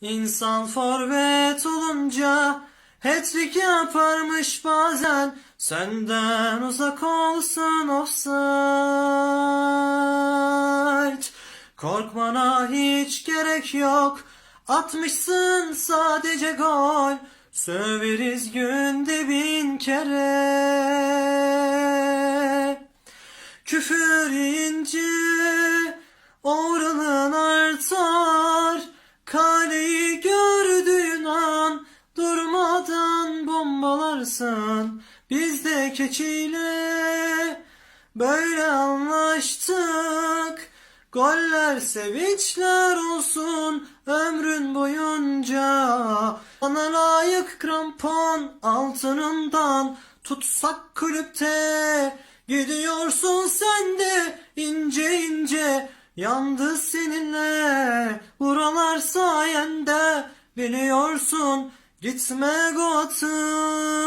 İnsan forvet olunca Hattrick yaparmış bazen. Senden uzak olsun offside. Korkmana hiç gerek yok. Atmışsın sadece gol. Söveriz günde bin kere. Küfür ince bombalarsın Biz de keçiyle Böyle anlaştık. Goller sevinçler olsun ömrün boyunca. Bana layık krampon altınından Tutsak kulüpte. Gidiyorsun sen de ince ince Yandı seninle. Buralar sayende Biliyorsun gitme Gotham